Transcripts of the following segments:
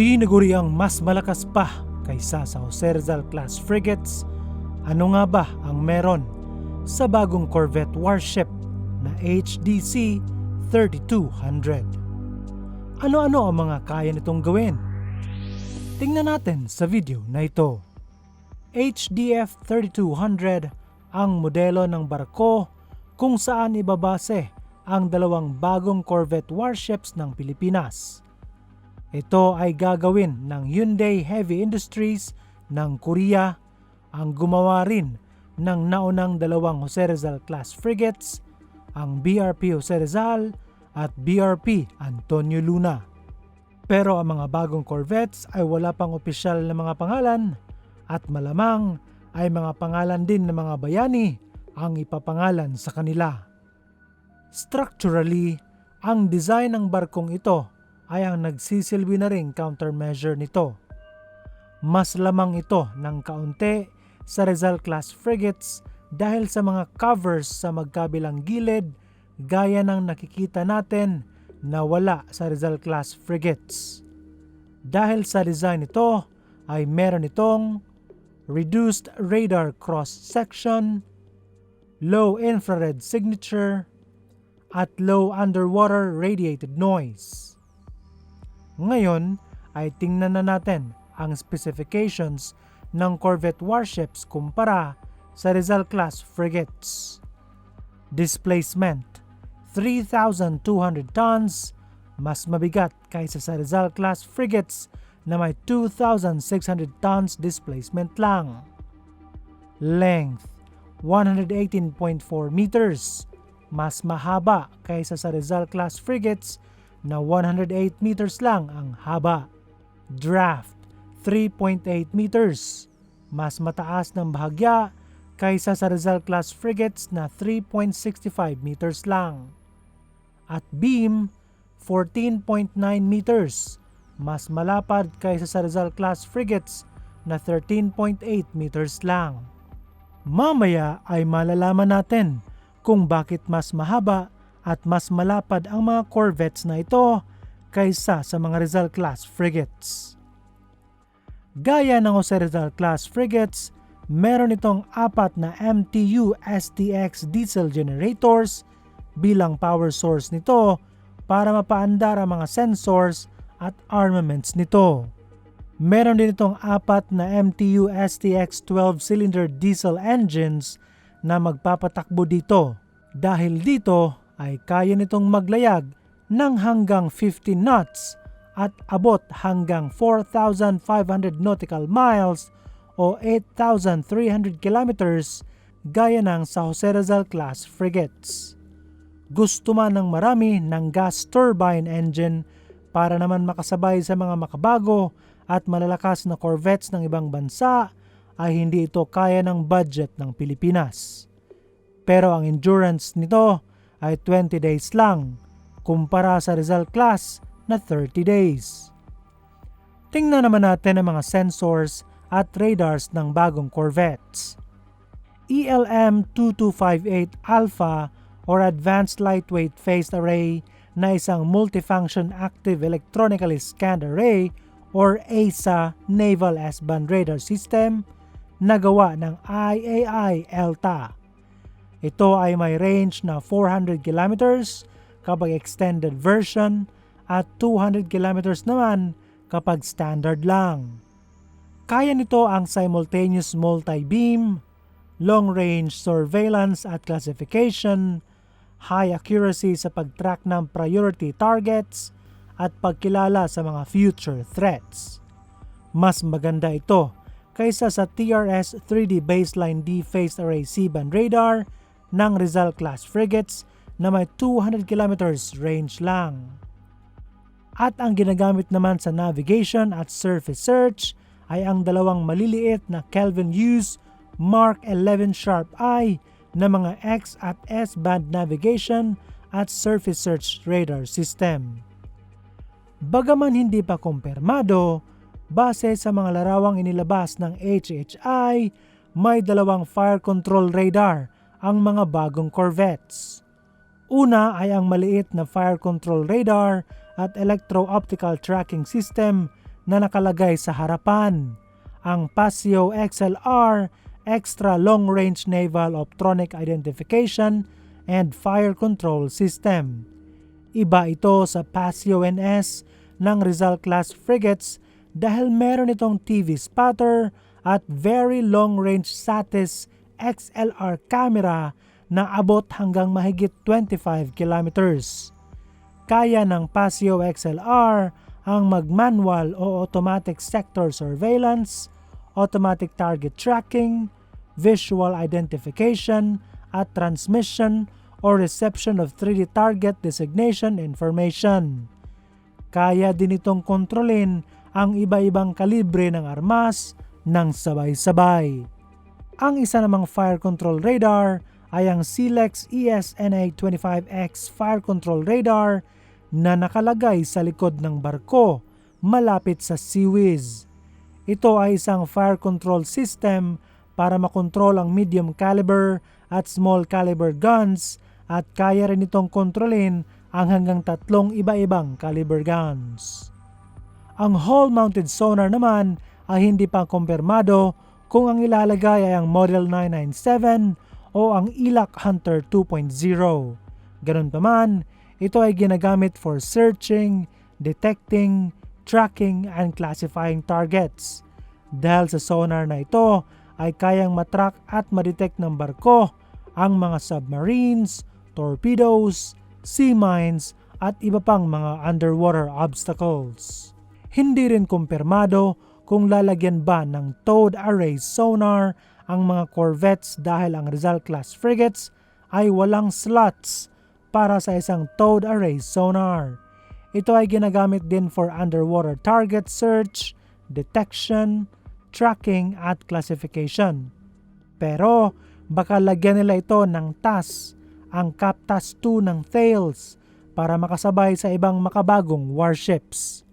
Tinaguriang mas malakas pa kaysa sa Jose Rizal class frigates, ano nga ba ang meron sa bagong corvette warship na HDC 3200? Ano-ano ang mga kaya nitong gawin? Tingnan natin sa video na ito. HDF 3200 ang modelo ng barko kung saan ibabase ang dalawang bagong corvette warships ng Pilipinas. Ito ay gagawin ng Hyundai Heavy Industries ng Korea ang gumawa rin ng naunang dalawang Jose Rizal class frigates, ang BRP Jose Rizal at BRP Antonio Luna. Pero ang mga bagong corvettes ay wala pang opisyal na mga pangalan at malamang ay mga pangalan din ng mga bayani ang ipapangalan sa kanila. Structurally, ang design ng barkong ito ay ang nagsisilbi na ring countermeasure nito. Mas lamang ito ng kaunti sa Rizal class frigates dahil sa mga covers sa magkabilang gilid gaya ng nakikita natin na wala sa Rizal class frigates. Dahil sa design nito ay meron itong reduced radar cross section, low infrared signature, at low underwater radiated noise. Ngayon ay tingnan na natin ang specifications ng corvette warships kumpara sa Rizal class frigates. Displacement 3,200 tons, mas mabigat kaysa sa Rizal class frigates na may 2,600 tons displacement lang. Length 118.4 meters, mas mahaba kaysa sa Rizal class frigates na 108 meters lang ang haba. Draft 3.8 meters, mas mataas ng bahagya kaysa sa Rizal class frigates na 3.65 meters lang. At beam 14.9 meters, mas malapad kaysa sa Rizal class frigates na 13.8 meters lang. Mamaya ay malalaman natin kung bakit mas mahaba at mas malapad ang mga corvettes na ito kaysa sa mga Rizal class frigates. Gaya ng Jose Rizal class frigates, meron itong apat na MTU STX diesel generators bilang power source nito para mapaandar ang mga sensors at armaments nito. Meron din itong apat na MTU STX 12-cylinder diesel engines na magpapatakbo dito. Dahil dito ay kaya nitong maglayag ng hanggang 15 knots at abot hanggang 4,500 nautical miles o 8,300 kilometers gaya ng sa Jose Rizal class frigates. Gusto man ng marami ng gas turbine engine para naman makasabay sa mga makabago at malalakas na corvettes ng ibang bansa ay hindi ito kaya ng budget ng Pilipinas. Pero ang endurance nito ay 20 days lang kumpara sa Rizal class na 30 days. Tingnan naman natin ang mga sensors at radars ng bagong corvettes. E ELM 2258 Alpha or Advanced Lightweight Phased Array na isang multifunction active electronically scanned array or ASA Naval S-band radar system na gawa ng IAI ELTA. Ito ay may range na 400 kilometers kapag extended version at 200 kilometers naman kapag standard lang. Kaya nito ang simultaneous multi-beam, long-range surveillance at classification, high accuracy sa pag-track ng priority targets, at pagkilala sa mga future threats. Mas maganda ito kaysa sa TRS 3D Baseline D Phased Array C-band radar ng Rizal class frigates na may 200 kilometers range lang. At ang ginagamit naman sa navigation at surface search ay ang dalawang maliliit na Kelvin Hughes Mark 11 Sharp Eye na mga X at S band navigation at surface search radar system. Bagaman hindi pa kumpirmado, base sa mga larawang inilabas ng HHI, may dalawang fire control radar ang mga bagong corvettes. Una ay ang maliit na fire control radar at electro-optical tracking system na nakalagay sa harapan, ang Paseo XLR Extra Long Range Naval Optronic Identification and Fire Control System. Iba ito sa Paseo NS ng Rizal class frigates dahil meron itong TV spotter at very long range Satis XLR camera na abot hanggang mahigit 25 kilometers. Kaya ng Paseo XLR ang mag-manual o automatic sector surveillance, automatic target tracking, visual identification, at transmission or reception of 3D target designation information. Kaya din itong kontrolin ang iba-ibang kalibre ng armas ng sabay-sabay. Ang isa namang fire control radar ay ang Silex E ESNA-25X Fire Control Radar na nakalagay sa likod ng barko malapit sa Seawiz. Ito ay isang fire control system para makontrol ang medium caliber at small caliber guns at kaya rin itong kontrolin ang hanggang tatlong iba-ibang caliber guns. Ang hull-mounted sonar naman ay hindi pa kumpirmado kung ang ilalagay ay ang Model 997 o ang ILAC Hunter 2.0. Ganun pa man, ito ay ginagamit for searching, detecting, tracking, and classifying targets. Dahil sa sonar na ito ay kayang matrack at madetect ng barko ang mga submarines, torpedoes, sea mines, at iba pang mga underwater obstacles. Hindi rin kumpirmado kung lalagyan ba ng towed array sonar ang mga corvettes dahil ang Rizal class frigates ay walang slots para sa isang towed array sonar. Ito ay ginagamit din for underwater target search, detection, tracking at classification. Pero baka lagyan nila ito ng TAS, ang CAPTAS 2 ng Thales para makasabay sa ibang makabagong warships.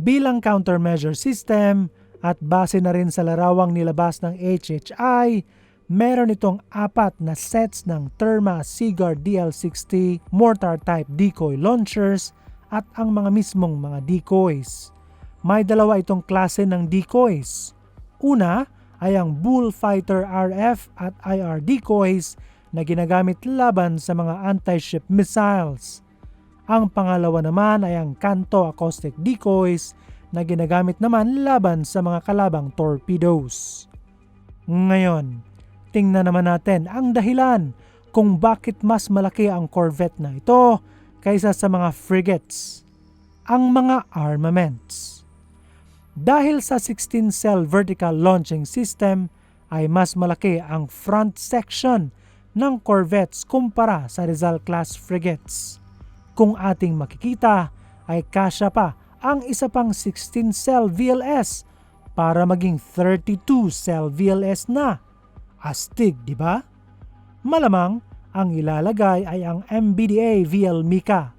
Bilang countermeasure system, at base na rin sa larawang nilabas ng HHI, meron itong apat na sets ng Therma Seaguard DL60 mortar type decoy launchers at ang mga mismong mga decoys. May dalawa itong klase ng decoys. Una ay ang Bullfighter RF at IR decoys na ginagamit laban sa mga anti-ship missiles. Ang pangalawa naman ay ang Kanto acoustic decoys na ginagamit naman laban sa mga kalabang torpedoes. Ngayon, tingnan naman natin ang dahilan kung bakit mas malaki ang corvette na ito kaysa sa mga frigates, ang mga armaments. Dahil sa 16-cell vertical launching system ay mas malaki ang front section ng corvettes kumpara sa Rizal class frigates. Kung ating makikita ay kasya pa ang isa pang 16-cell VLS para maging 32-cell VLS na. Astig, di ba? Malamang ang ilalagay ay ang MBDA VL Mika.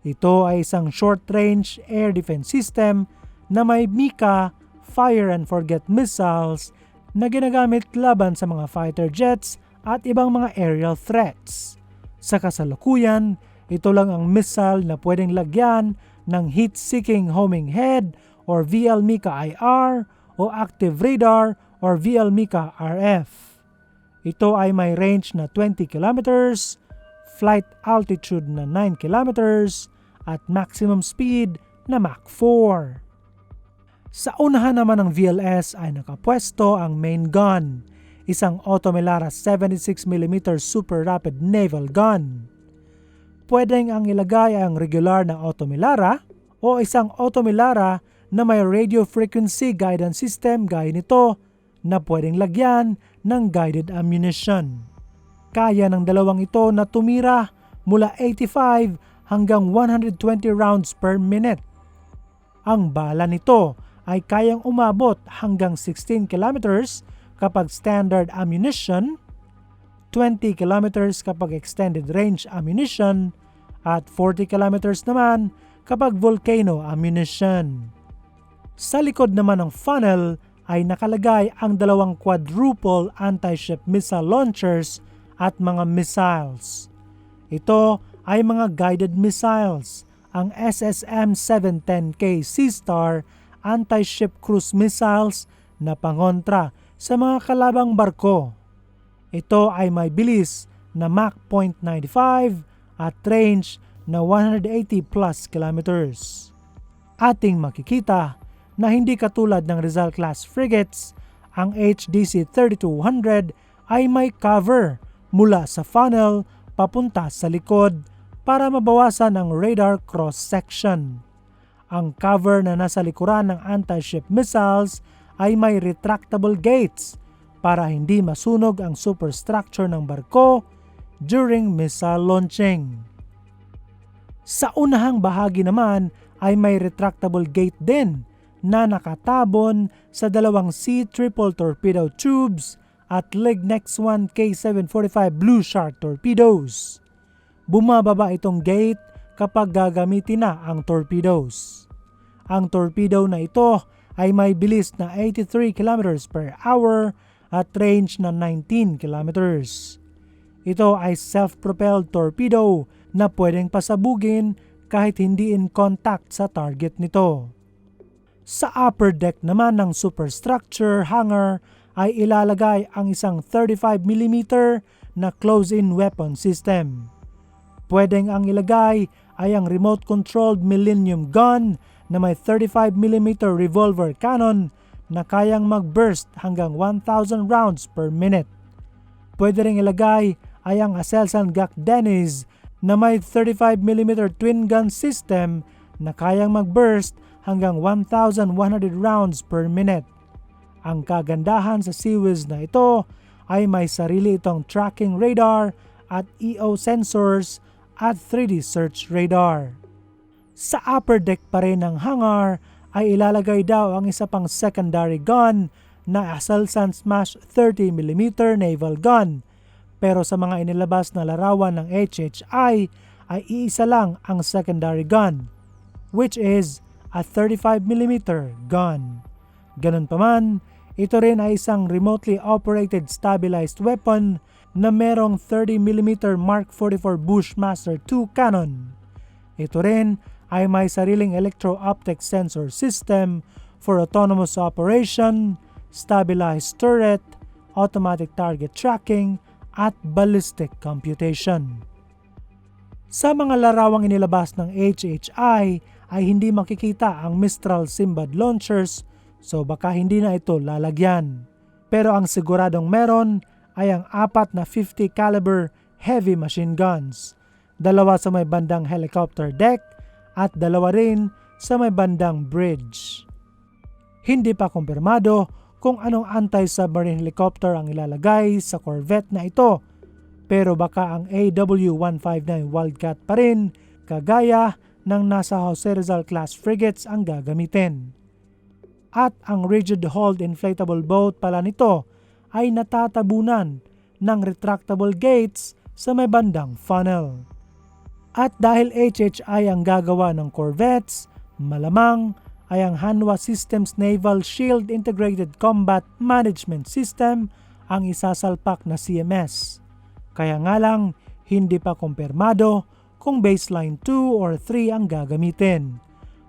Ito ay isang short-range air defense system na may Mika fire and forget missiles na ginagamit laban sa mga fighter jets at ibang mga aerial threats. Sa kasalukuyan, ito lang ang missile na pwedeng lagyan ng heat-seeking homing head or VL Mika IR o active radar or VL Mika RF. Ito ay may range na 20 kilometers, flight altitude na 9 kilometers, at maximum speed na Mach 4. Sa unahan naman ng VLS ay nakapwesto ang main gun, isang Automelara 76mm super rapid naval gun pwedeng ang ilagay ang regular na automilara o isang automilara na may radio frequency guidance system gaya nito na pwedeng lagyan ng guided ammunition. Kaya ng dalawang ito na tumira mula 85 hanggang 120 rounds per minute. Ang bala nito ay kayang umabot hanggang 16 kilometers kapag standard ammunition, 20 kilometers kapag extended range ammunition, at 40 kilometers naman kapag volcano ammunition. Sa likod naman ng funnel ay nakalagay ang dalawang quadruple anti-ship missile launchers at mga missiles. Ito ay mga guided missiles, ang SSM-710K Sea Star anti-ship cruise missiles na pangontra sa mga kalabang barko. Ito ay may bilis na Mach 0.95 at range na 180 plus kilometers. Ating makikita na hindi katulad ng Rizal class frigates, ang HDC 3200 ay may cover mula sa funnel papunta sa likod para mabawasan ang radar cross-section. Ang cover na nasa likuran ng anti-ship missiles ay may retractable gates para hindi masunog ang superstructure ng barko during missile launching. Sa unahang bahagi naman ay may retractable gate din na nakatabon sa dalawang C-triple torpedo tubes at Lignex 1 K745 Blue Shark torpedoes. Bumababa itong gate kapag gagamitin na ang torpedoes. Ang torpedo na ito ay may bilis na 83 km per hour at range na 19 km. Ito ay self-propelled torpedo na pwedeng pasabugin kahit hindi in contact sa target nito. Sa upper deck naman ng superstructure hangar ay ilalagay ang isang 35mm na close-in weapon system. Pwedeng ang ilagay ay ang remote-controlled Millennium Gun na may 35mm revolver cannon na kayang mag-burst hanggang 1,000 rounds per minute. Pwede ring ilagay ay ang Aselsan Gak Dennis na may 35mm twin gun system na kayang mag-burst hanggang 1,100 rounds per minute. Ang kagandahan sa Seawiz na ito ay may sarili itong tracking radar at EO sensors at 3D search radar. Sa upper deck pa rin ng hangar ay ilalagay daw ang isa pang secondary gun na Aselsan Smash 30mm naval gun. Pero sa mga inilabas na larawan ng HHI ay iisa lang ang secondary gun, which is a 35mm gun. Ganun pa man, ito rin ay isang remotely operated stabilized weapon na merong 30mm Mark 44 Bushmaster 2 cannon. Ito rin ay may sariling electro-optic sensor system for autonomous operation, stabilized turret, automatic target tracking, at ballistic computation. Sa mga larawang inilabas ng HHI ay hindi makikita ang Mistral Simbad launchers so baka hindi na ito lalagyan. Pero ang siguradong meron ay ang apat na 50 caliber heavy machine guns, dalawa sa may bandang helicopter deck at dalawa rin sa may bandang bridge. Hindi pa kumpirmado kung anong anti-submarine helicopter ang ilalagay sa corvette na ito. Pero baka ang AW-159 Wildcat pa rin, kagaya ng nasa Jose Rizal class frigates ang gagamitin. At ang rigid-hulled inflatable boat pala nito ay natatabunan ng retractable gates sa may bandang funnel. At dahil HHI ang gagawa ng corvettes, malamang ay ang Hanwha Systems Naval Shield Integrated Combat Management System ang isasalpak na CMS. Kaya nga lang, hindi pa kumpirmado kung baseline 2 or 3 ang gagamitin.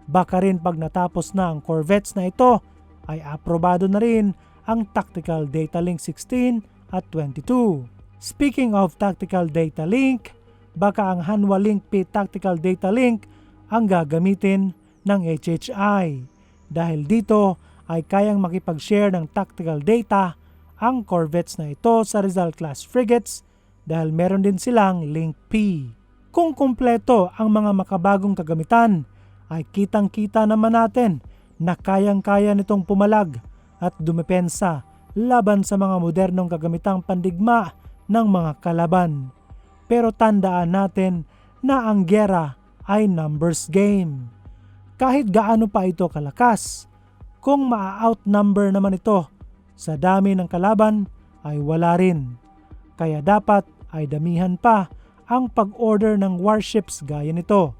Baka rin pag natapos na ang corvettes na ito, ay aprobado na rin ang Tactical Data Link 16 at 22. Speaking of Tactical Data Link, baka ang Hanwha Link P Tactical Data Link ang gagamitin ng HHI. Dahil dito ay kayang makipag-share ng tactical data ang corvettes na ito sa Rizal class frigates dahil meron din silang Link P. Kung kumpleto ang mga makabagong kagamitan, ay kitang-kita naman natin na kayang-kaya nitong pumalag at dumepensa laban sa mga modernong kagamitang pandigma ng mga kalaban. Pero tandaan natin na ang gera ay numbers game kahit gaano pa ito kalakas. Kung maa-outnumber naman ito sa dami ng kalaban ay wala rin. Kaya dapat ay damihan pa ang pag-order ng warships gaya nito.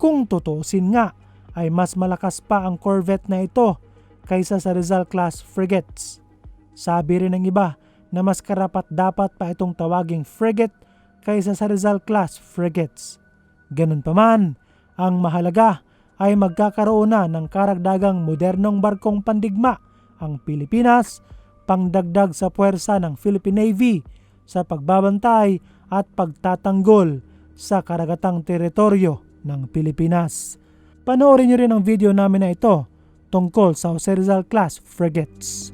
Kung tutusin nga ay mas malakas pa ang corvette na ito kaysa sa Rizal class frigates. Sabi rin ng iba na mas karapat dapat pa itong tawaging frigate kaysa sa Rizal class frigates. Ganun pa man, ang mahalaga ay magkakaroon na ng karagdagang modernong barkong pandigma ang Pilipinas pangdagdag sa puwersa ng Philippine Navy sa pagbabantay at pagtatanggol sa karagatang teritoryo ng Pilipinas. Panoorin niyo rin ang video namin na ito tungkol sa Jose Rizal class frigates.